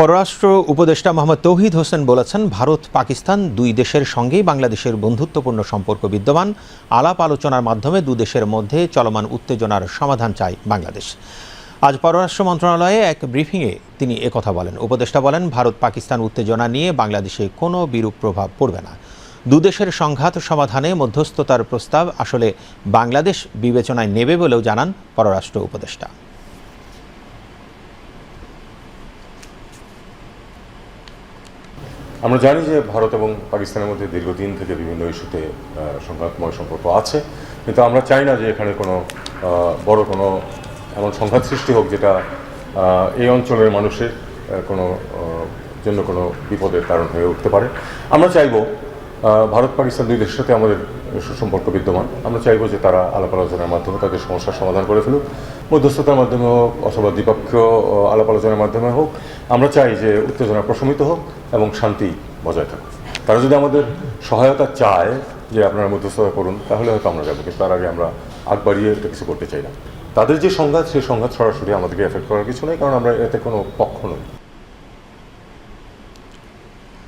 পররাষ্ট্র উপদেষ্টা মোহাম্মদ তৌহিদ হোসেন বলেছেন, ভারত, পাকিস্তান দুই দেশের সঙ্গেই বাংলাদেশের বন্ধুত্বপূর্ণ সম্পর্ক বিদ্যমান। আলাপ আলোচনার মাধ্যমে দু দেশের মধ্যে চলমান উত্তেজনার সমাধান চায় বাংলাদেশ। আজ পররাষ্ট্র মন্ত্রণালয়ে এক ব্রিফিংয়ে তিনি একথা বলেন। উপদেষ্টা বলেন, ভারত, পাকিস্তান উত্তেজনা নিয়ে বাংলাদেশে কোনো বিরূপ প্রভাব পড়বে না। দুদেশের সংঘাত সমাধানে মধ্যস্থতার প্রস্তাব আসলে বাংলাদেশ বিবেচনায় নেবে বলেও জানান পররাষ্ট্র উপদেষ্টা। আমরা জানি যে ভারত এবং পাকিস্তানের মধ্যে দীর্ঘদিন থেকে বিভিন্ন ইস্যুতে সংঘাতময় সম্পর্ক আছে। কিন্তু আমরা চাই না যে এখানে কোনো বড় কোনো এমন সংঘাত সৃষ্টি হোক যেটা এই অঞ্চলের মানুষের কোনো জন্য কোনো বিপদের কারণ হয়ে উঠতে পারে। আমরা চাইব ভারত, পাকিস্তান দুই দেশের সাথে আমাদের সুসম্পর্ক বিদ্যমান। আমরা চাইব যে তারা আলাপ আলোচনার মাধ্যমে তাদের সমস্যার সমাধান করে ফেলুক, মধ্যস্থতার মাধ্যমে হোক অথবা দ্বিপক্ষীয় আলাপ আলোচনার মাধ্যমে হোক। আমরা চাই যে উত্তেজনা প্রশমিত হোক এবং শান্তি বজায় থাকুক। তারা যদি আমাদের সহায়তা চায় যে আপনারা মধ্যস্থতা করুন, তাহলে হয়তো আমরা যাব, কিন্তু তার আগে আমরা আগ বাড়িয়ে এটা কিছু করতে চাই না। তাদের যে সংঘাত সেই সংঘাত সরাসরি আমাদেরকে এফেক্ট করার কিছু নেই, কারণ আমরা এতে কোনো পক্ষ নই।